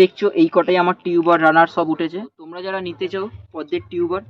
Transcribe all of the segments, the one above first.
দেখছ, এই কটাই আমার টিউবার, রানার সব উঠেছে। তোমরা যারা নিতে চাও, পদ্মের টিউবার,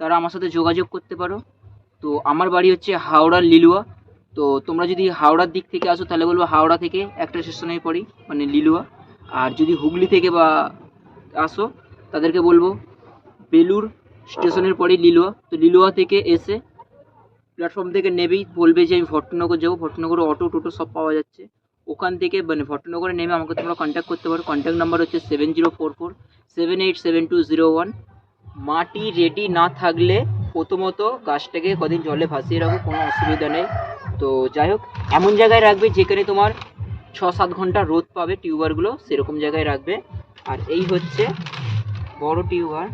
তারা আমার সাথে যোগাযোগ করতে পারো। তো আমার বাড়ি হচ্ছে হাওড়ার লিলুয়া। তো তোমরা যদি হাওড়ার দিক থেকে আসো, তাহলে বলব হাওড়া থেকে একটা স্টেশনে পড়ি মানে লিলুয়া। আর যদি হুগলি থেকে বা আসো, তাদেরকে বলব বেলুর স্টেশনের পরে লিলুয়া। তো লিলুয়া থেকে এসে প্ল্যাটফর্ম থেকে নেবেই, বলবে যে আমি ভট্টনগর যাব। ভট্টনগরে অটো টোটো সব পাওয়া যাচ্ছে। ওখান থেকে মানে ভট্টনগরে নেমে আমাকে তোমরা কন্ট্যাক্ট করতে পারো। কন্ট্যাক্ট নাম্বার হচ্ছে seven zero four four seven eight seven two zero one মাটি রেডি না থাকলে প্রথমত গাছটাকে কদিন জলে ভাসিয়ে রাখো, কোনো অসুবিধা নেই। তো যাই হোক, এমন জায়গায় রাখবে যেখানে তোমার ছ সাত ঘণ্টা রোদ পাবে টিউবারগুলো সেরকম জায়গায় রাখবে। আর এই হচ্ছে বড় টিউবার।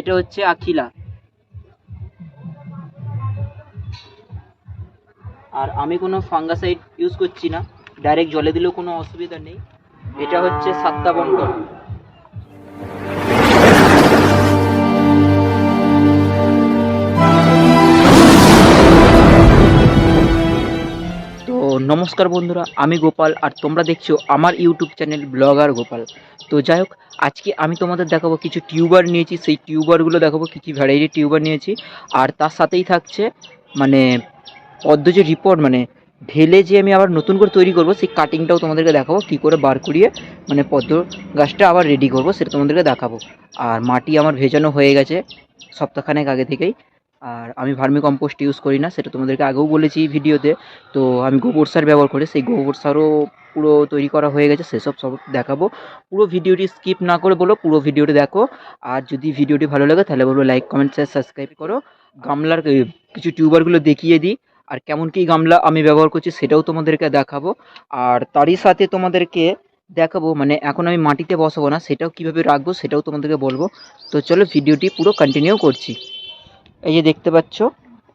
এটা হচ্ছে আখিলা। আর আমি কোনো ফাঙ্গাসাইড ইউজ করছি না। ডাইরেক্ট জলে দিলেও কোনো অসুবিধা নেই। এটা হচ্ছে সাত্তা বন্টন নমস্কার বন্ধুরা, আমি গোপাল আর তোমরা দেখছ আমার ইউটিউব চ্যানেল ব্লগার গোপাল। তো যাই হোক, আজকে আমি তোমাদের দেখাবো কিছু টিউবার নিয়েছি, সেই টিউবারগুলো দেখাবো কী কী ভ্যারাইটি টিউবার নিয়েছি। আর তার সাথেই থাকছে মানে পদ্ম যে রিপোর্ট মানে ঢেলে যে আমি আবার নতুন করে তৈরি করব, সেই কাটিংটাও তোমাদেরকে দেখাবো, কী করে বার করিয়ে মানে পদ্ম গাছটা আবার রেডি করব, সেটা তোমাদেরকে দেখাবো। আর মাটি আমার ভেজানো হয়ে গেছে সপ্তাহখানেক আগে থেকেই। আর আমি ভার্মি কম্পোস্ট ইউজ করি না, সেটা তোমাদেরকে আগেও বলেছি ভিডিওতে। তো আমি গোবর সার ব্যবহার করি, সেই গোবর সারও পুরো তৈরি করা হয়ে গেছে, সেসব সব দেখাবো। পুরো ভিডিওটি স্কিপ না করে বলো, পুরো ভিডিওটি দেখো। আর যদি ভিডিওটি ভালো লাগে, তাহলে বলব লাইক, কমেন্ট শেয়ার সাবস্ক্রাইব করো। গামলার কিছু টিউবারগুলো দেখিয়ে দিই। আর কেমন কী গামলা আমি ব্যবহার করছি, সেটাও তোমাদেরকে দেখাবো। আর তারই সাথে তোমাদেরকে দেখাবো মানে এখন আমি মাটিতে বসাবো না, সেটাও কীভাবে রাখব, সেটাও তোমাদেরকে বলব। তো চলো ভিডিওটি পুরো কন্টিনিউ করছি। এই যে দেখতে পাচ্ছ,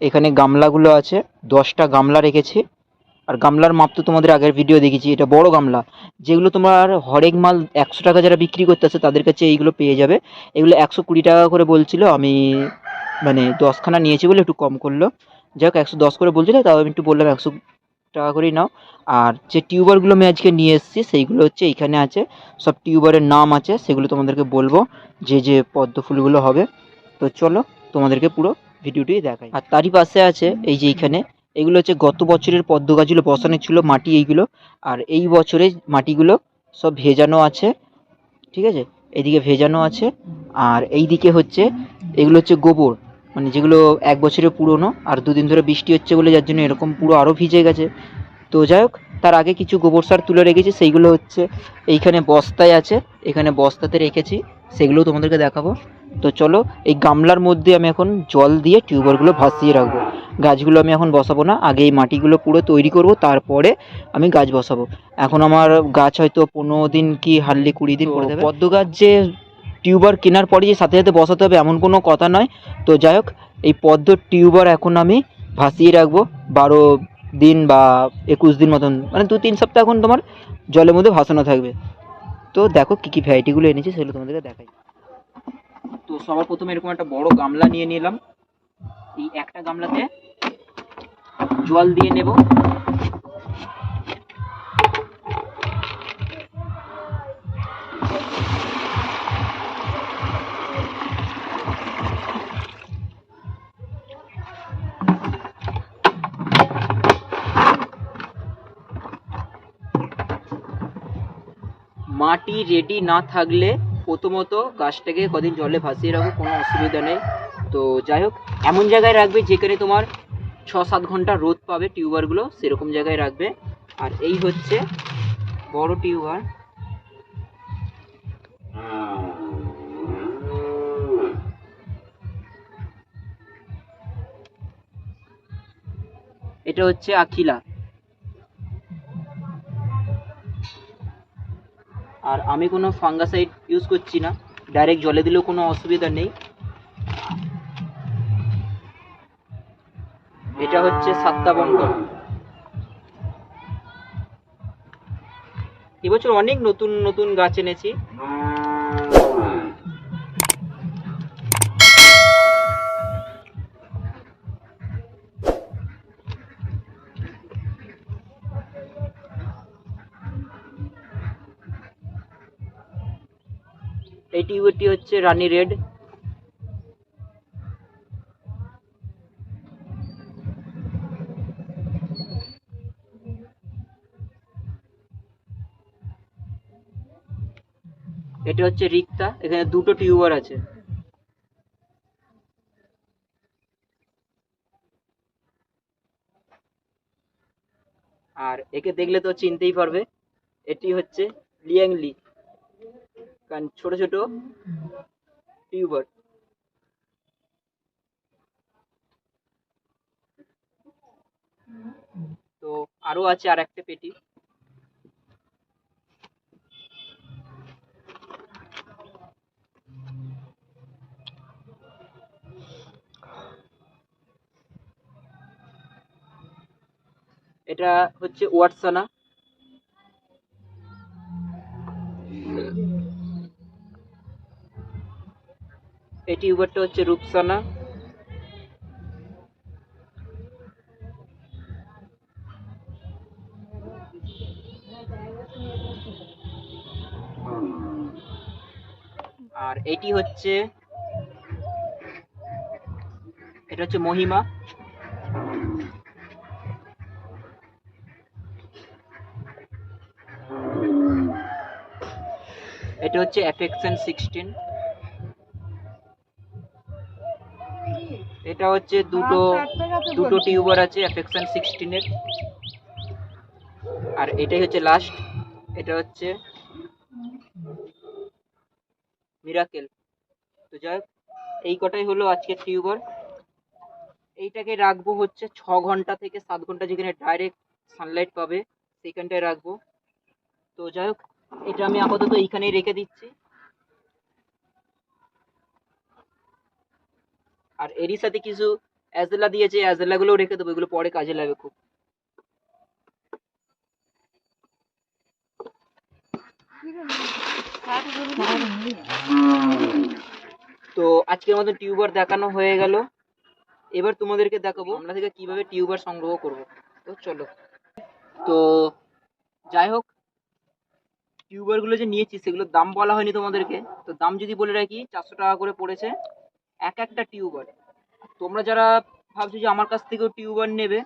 এখানে গামলাগুলো আছে, দশটা গামলা রেখেছি। আর গামলার মাপ তো তোমাদের আগের ভিডিও দেখেছি, এটা বড় গামলা। যেগুলো তোমার হরেক মাল একশো টাকা যারা বিক্রি করতে করতেছে তাদের কাছে এইগুলো পেয়ে যাবে। এগুলো একশো কুড়ি টাকা করে বলছিল, আমি মানে দশখানা নিয়েছি বলে একটু কম করল। যাই হোক একশো দশ করে বলছিল, তাও আমি একটু বললাম, একশো টাকা করেই নাও। আর যে টিউবারগুলো আমি আজকে নিয়ে এসেছি, সেইগুলো হচ্ছে এইখানে আছে। সব টিউবারের নাম আছে, সেগুলো তোমাদেরকে বলব, যে যে পদ্ম ফুলগুলো হবে। তো চলো তোমাদেরকে পুরো ভিডিওটি দেখাই। আর তারই পাশে আছে এই যে এইখানে এগুলো হচ্ছে গত বছরের পদ্ম গাছগুলো বসানো ছিল মাটি এইগুলো আর এই বছরে মাটিগুলো সব ভেজানো আছে ঠিক আছে? এইদিকে ভেজানো আছে আর এই দিকে হচ্ছে এগুলো হচ্ছে গোবর মানে যেগুলো এক বছরের পুরনো আর দুদিন ধরে বৃষ্টি হচ্ছে বলে যার জন্য এরকম পুরো আরও ভিজে গেছে। তো যাই হোক তার আগে কিছু গোবর সার তুলে রেখেছি সেইগুলো হচ্ছে এইখানে বস্তায় আছে এখানে বস্তাতে রেখেছি সেগুলোও তোমাদেরকে দেখাবো। তো চলো এই গামলার মধ্যে আমি এখন জল দিয়ে টিউবারগুলো ভাসিয়ে রাখব। গাছগুলো আমি এখন বসাবো না আগে এই মাটিগুলো পুরো তৈরি করব তারপরে আমি গাছ বসাবো। এখন আমার গাছ হয়তো পনেরো দিন কি হারলি কুড়ি দিন পরে দেবে পদ্ম গাছ যে টিউবার কেনার পরে যে সাথে সাথে বসাতে হবে এমন কোনো কথা নয়। তো যাই হোক এই পদ্ম টিউবার এখন আমি ভাসিয়ে রাখব বারো দিন বা একুশ দিন মতন মানে দু তিন সপ্তাহ এখন তোমার জলের মধ্যে ভাসানো থাকবে। তো দেখো কী কী ভ্যারাইটিগুলো এনেছি সেগুলো তোমাদেরকে দেখাই। তো সবার প্রথমে এরকম একটা বড় গামলা নিয়ে নিলাম। এই একটা গামলাতে জল দিয়ে নেব। মাটি রেডি না থাকলে প্রথমত গাছটাকে কদিন জলে ভাসিয়ে রাখো, কোনো অসুবিধা নেই। তো যাই হোক, এমন জায়গায় রাখবে যেখানে তোমার ছ সাত ঘণ্টা রোদ পাবে, টিউবারগুলো সেরকম জায়গায় রাখবে। আর এই হচ্ছে বড় টিউবার। এটা হচ্ছে আখিলা। আর আমি কোনো ফাঙ্গাসাইড ইউজ করছি না। ডাইরেক্ট জলে দিলেও কোনো অসুবিধা নেই। এটা হচ্ছে সাত্তা বন্টন এবছর অনেক নতুন নতুন গাছ এনেছি। এই টিউবারটি হচ্ছে রানী রেড। এটা হচ্ছে রিক্তা, এখানে দুটো টিউবার আছে। আর একে দেখলে তো চিনতেই পারবে, এটি হচ্ছে লিয়াংলি ছোট ছোট টিউবার। তো আরও আছে আর একটা পেটি। এটা হচ্ছে ওয়াটসানা। এই টিউবারটা হচ্ছে রূপসানা। আর এটি হচ্ছে এটা হচ্ছে মহিমা। এটা হচ্ছে অ্যাফেকশন সিক্সটিন এটা হচ্ছে দুটো দুটো টিউবার আছে অ্যাফেকশন সিক্সটিনের আর এটাই হচ্ছে লাস্ট এটা হচ্ছে মিরাকেল তো যাই হোক, এই কটাই হলো আজকের টিউবার। এইটাকে রাখব হচ্ছে ছ ঘণ্টা থেকে সাত ঘণ্টা যেখানে ডাইরেক্ট সানলাইট পাবে সেখানটায় রাখব। তো যাই হোক এটা আমি আপাতত এইখানেই রেখে দিচ্ছি। আর এরই সাথে কিছু অ্যাজেলা দিয়েছে অ্যাজেলা গুলোও রেখে দেবো, এগুলো পরে কাজে লাগবে খুব। তো আজকের মতো টিউবার দেখানো হয়ে গেল। এবার তোমাদেরকে দেখাবো, আমরা থেকে কীভাবে টিউবার সংগ্রহ করব। তো চলো। তো যাই হোক টিউবারগুলো যে নিয়েছি, সেগুলোর দাম বলা হয়নি তোমাদেরকে। তো দাম যদি বলে রাখি, চারশো টাকা করে পড়েছে। এক একটা টিউবার। তোমরা যারা ভাবছ যে আমার কাছ থেকেও টিউবার নেবে,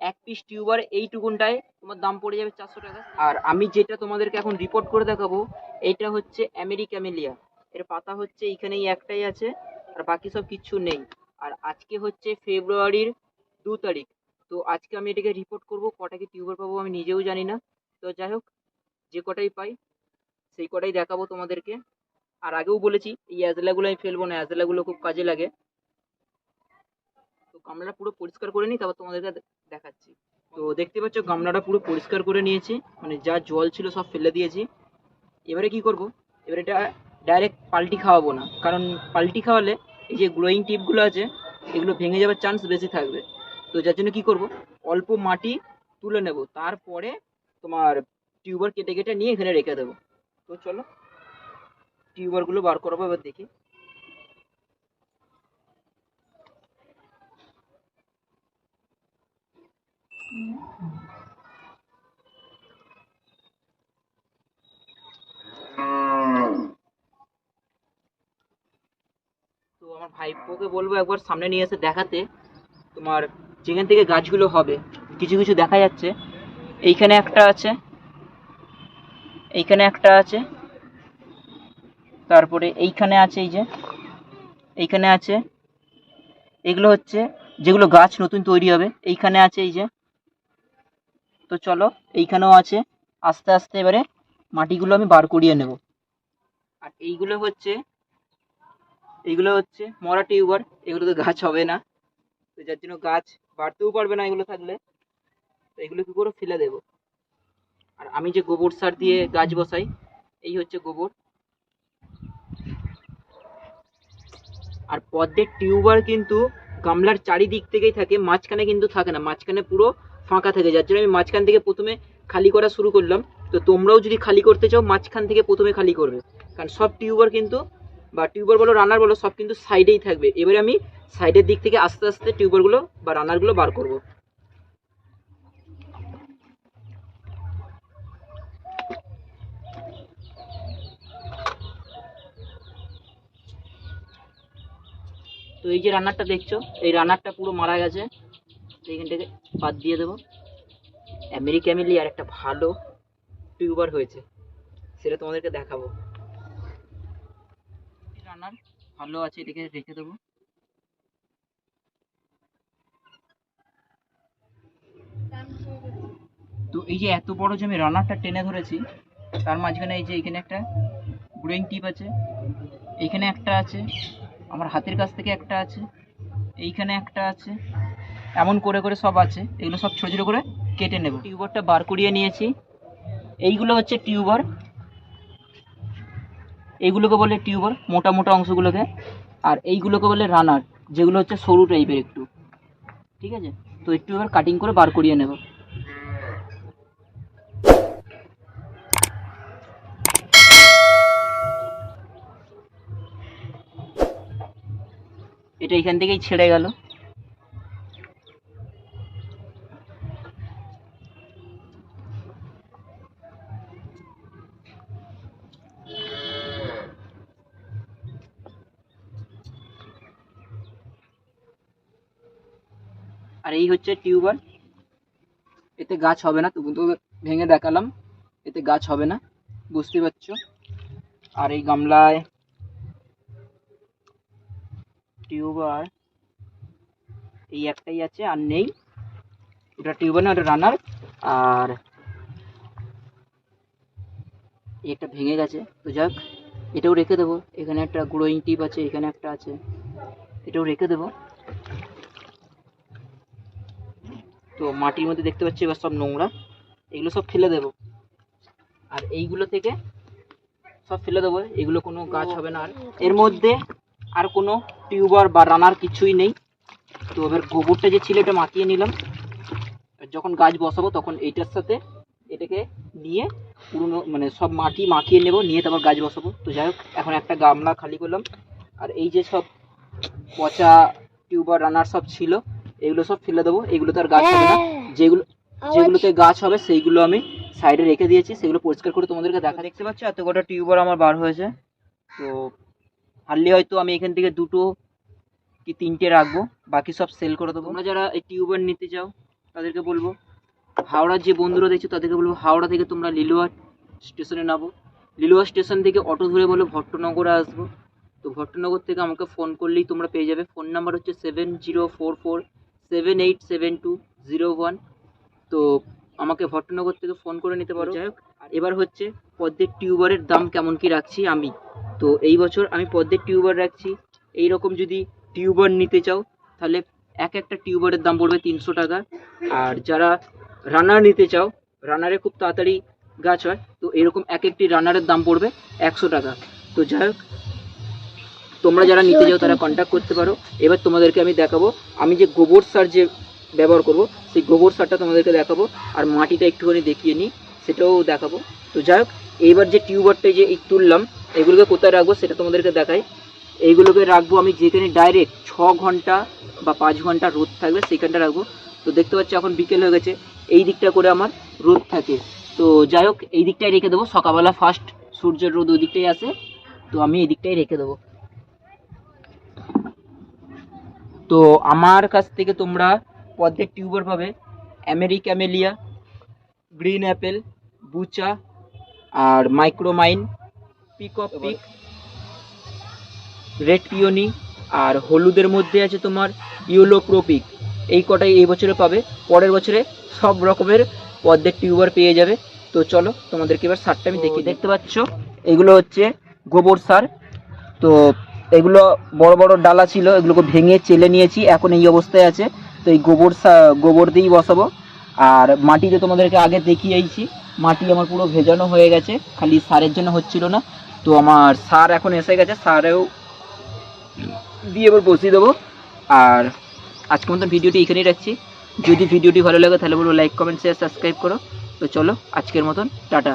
এক পিস টিউবার এইটুকুনটায় তোমার দাম পড়ে যাবে চারশো টাকা। আর আমি যেটা তোমাদেরকে এখন রিপোর্ট করে দেখাবো এইটা হচ্ছে আমেরিকামেলিয়া এর পাতা হচ্ছে এইখানেই একটাই আছে, আর বাকি সব কিছু নেই। আর আজকে হচ্ছে ফেব্রুয়ারির দু তারিখ। তো আজকে আমি এটাকে রিপোর্ট করব, কটা কি টিউবার পাবো আমি নিজেও জানি না। তো যাই হোক, যে কটাই পাই, সেই কটাই দেখাবো তোমাদেরকে। আর আগেও বলেছি, এই অ্যাজলাগুলো আমি ফেলব না অ্যাজলাগুলো খুব কাজে লাগে। তো গামলাটা পুরো পরিষ্কার করে নিই, তারপর তোমাদেরকে দেখাচ্ছি। তো দেখতে পাচ্ছ, গামলাটা পুরো পরিষ্কার করে নিয়েছি মানে যা জল ছিল সব ফেলে দিয়েছি। এবারে কি করব? এবারে এটা ডাইরেক্ট পাল্টি খাওয়াবো না, কারণ পাল্টি খাওয়ালে এই যে গ্রোয়িং টিপগুলো আছে, এগুলো ভেঙে যাওয়ার চান্স বেশি থাকবে। তো যার জন্য কি করব? অল্প মাটি তুলে নেব, তারপরে তোমার টিউবার কেটে কেটে নিয়ে এখানে রেখে দেবো। তো চলো টিউবারগুলো বার করাবো, এবার দেখি। তো আমার ভাইপোকে বলব একবার সামনে নিয়ে এসে দেখাতে, তোমার যেখান থেকে গাছগুলো হবে, কিছু কিছু দেখা যাচ্ছে। এইখানে একটা আছে, এইখানে একটা আছে। তারপরে এইখানে আছে এই যে, এইখানে আছে, এগুলো হচ্ছে যেগুলো গাছ নতুন তৈরি হবে, এইখানে আছে এই যে। তো চলো, এইখানেও আছে, আস্তে আস্তে এবারে মাটিগুলো আমি বার করিয়ে নেব। আর এইগুলো হচ্ছে এইগুলো হচ্ছে মরা টিউবার, এগুলো তো গাছ হবে না। তো যার জন্য গাছ বাড়তেও পারবে না এগুলো থাকলে। তো এগুলো কি করে ফেলে দেবো? আর আমি যে গোবর সার দিয়ে গাছ বসাই, এই হচ্ছে গোবর। আর পদ্মের টিউবার কিন্তু গামলার চারিদিক থেকেই থাকে, মাঝখানে কিন্তু থাকে না, মাঝখানে পুরো ফাঁকা থাকে। যার জন্য আমি মাঝখান থেকে প্রথমে খালি করা শুরু করলাম। তো তোমরাও যদি খালি করতে চাও, মাঝখান থেকে প্রথমে খালি করবে। কারণ সব টিউবার কিন্তু, বা টিউবার বলো, রানার বলো, সব কিন্তু সাইডেই থাকবে। এবারে আমি সাইডের দিক থেকে আস্তে আস্তে টিউবারগুলো বা রানারগুলো বার করব। তো এই যে রান্নারটা দেখছ, এই রান্নারটা পুরো মারা গেছে। এইখানটাকে বাদ দিয়ে দেবো। আমেরিকামেলি আর একটা ভালো টিউবার হয়েছে, সেটা তোমাদেরকে দেখাবো। রান্নার ভালো আছে, এটাকে রেখে দেবো। তো এই যে এত বড় যে আমি রানারটা টেনে ধরেছি, তার মাঝখানে এই যে এখানে একটা গ্রোয়িং টিপ আছে এইখানে একটা আছে আমার হাতের কাছ থেকে একটা আছে, এইখানে একটা আছে, এমন করে করে সব আছে, এগুলো সব ছোটো ছোটো করে কেটে নেব। টিউবারটা বার করিয়ে নিয়েছি, এইগুলো হচ্ছে টিউবার, এইগুলোকে বলে টিউবার, মোটা মোটা অংশগুলোকে, আর এইগুলোকে বলে রানার, যেগুলো হচ্ছে সরু টাইপের একটু। ঠিক আছে? তো একটু এবার কাটিং করে বার করিয়ে নেব। এটা এখান থেকেই ছেড়ে গেল। আর এই হচ্ছে টিউবার এতে গাছ হবে না, তবু তো ভেঙে দেখালাম। এতে গাছ হবে না, বুঝতে পারছ? আর এই গামলায় টিউবার এই একটাই আছে আর নেই। ওটা টিউবার না ওটা রানার। আর একটা ভেঙে গেছে। তো যাক এটাও রেখে দেবো। এখানে একটা গ্রোয়িং টিপ আছে এখানে একটা আছে। এটাও রেখে দেবো। তো মাটির মধ্যে দেখতে পাচ্ছি এবার সব নোংরা। এগুলো সব ফেলে দেবো। আর এইগুলো থেকে সব ফেলে দেবো। এগুলো কোনো গাছ হবে না। আর এর মধ্যে আর কোনো টিউবার বা রানার কিছুই নেই। তো এবার গোবরটা যে ছিল এটা মাখিয়ে নিলাম। আর যখন গাছ বসাবো তখন এইটার সাথে এটাকে নিয়ে পুরনো মানে সব মাটি মাখিয়ে নেব নিয়ে তারপর গাছ বসাবো। তো যাই হোক এখন একটা গামলা খালি করলাম। আর এই যে সব পচা টিউবার রানার সব ছিল এগুলো সব ফেলে দেবো। এগুলো তো আর গাছ হবে না। যেগুলো যেগুলোতে গাছ হবে সেইগুলো আমি সাইডে রেখে দিয়েছি। সেগুলো পরিষ্কার করে তোমাদেরকে দেখা দেখতে পাচ্ছ এত কটা টিউবার আমার বার হয়েছে। তো হারলে হয়তো আমি এখান থেকে দুটো কি তিনটে রাখব বাকি সব সেল করে দেবো। তোমরা যারা এই টিউবার নিতে চাও তাদেরকে বলব হাওড়ার যে বন্ধুরা দেখছ তাদেরকে বলব হাওড়া থেকে তোমরা লিলুয়া স্টেশনে নামো। লিলুয়া স্টেশন থেকে অটো ধরে বলে ভট্টনগরে আসব। তো ভট্টনগর থেকে আমাকে ফোন করলেই তোমরা পেয়ে যাবে। ফোন নাম্বার হচ্ছে seven zero four four seven eight seven two zero one তো আমাকে ভট্টনগর থেকে ফোন করে নিতে পারো। যাই হোক। এবার হচ্ছে পদ্মের টিউবারের দাম কেমন কি রাখছি আমি। তো এই বছর আমি পদ্মের টিউবার রাখছি। এই রকম যদি টিউবার নিতে চাও, তাহলে এক একটা টিউবারের দাম পড়বে তিনশো টাকা। আর যারা রানার নিতে চাও, রানারে খুব তাড়াতাড়ি গাছ হয়, তো এরকম এক একটি রানারের দাম পড়বে একশো টাকা। তো যাই হোক, তোমরা যারা নিতে চাও, তারা কন্ট্যাক্ট করতে পারো। এবার তোমাদেরকে আমি দেখাবো, আমি যে গোবর সার যে ব্যবহার করব, সেই গোবর সারটা তোমাদেরকে দেখাবো, আর মাটিটা একটুখানি দেখিয়ে নিই, সেটাও দেখাবো। তো যাই হোক, এইবার যে টিউবারটা যে এই তুললাম এগুলোকে কোথায় রাখব সেটা তোমাদেরকে দেখাই। এইগুলোকে রাখব আমি যেখানে ডাইরেক্ট ছ ঘণ্টা বা পাঁচ ঘণ্টা রোদ থাকবে সেইখানটা রাখব। তো দেখতে পাচ্ছি এখন বিকেল হয়ে গেছে, এই দিকটা করে আমার রোদ থাকে। তো যাই হোক, এই দিকটাই রেখে দেবো। সকালবেলা ফার্স্ট সূর্যের রোদ ওই দিকটাই আসে তো আমি এই দিকটাই রেখে দেবো। তো আমার কাছ থেকে তোমরা পদ্মের টিউবার পাবে। আমেরিকামেলিয়া গ্রিন অ্যাপেল, বুচা আর মাইক্রোমাইন। পিক অফ পিক রেড পিওনি আর হলুদের মধ্যে আছে তোমার ইউলো প্রোপিক এই কটাই এই বছরে পাবে। পরের বছরে সব রকমের পদ্মের টিউবার পেয়ে যাবে। তো চলো তোমাদেরকে এবার সারটা আমি দেখি দেখতে পাচ্ছ এগুলো হচ্ছে গোবর সার। তো এগুলো বড় বড় ডালা ছিল এগুলোকে ভেঙে চেলে নিয়েছি এখন এই অবস্থায় আছে। তো এই গোবর গোবর দিয়েই বসাবো। আর মাটিতে তোমাদেরকে আগে দেখিয়েছি মাটি আমার পুরো ভেজানো হয়ে গেছে খালি সারের জন্য হচ্ছিল না। তো আমার সার এখন এসে গেছে সারেও দিয়ে এবার বসিয়ে দেবো। আর আজকে মতন ভিডিওটি এখানেই রাখছি। যদি ভিডিওটি ভালো লাগে তাহলে বলব লাইক কমেন্ট শেয়ার সাবস্ক্রাইব করো। তো চলো আজকের মতন, টাটা।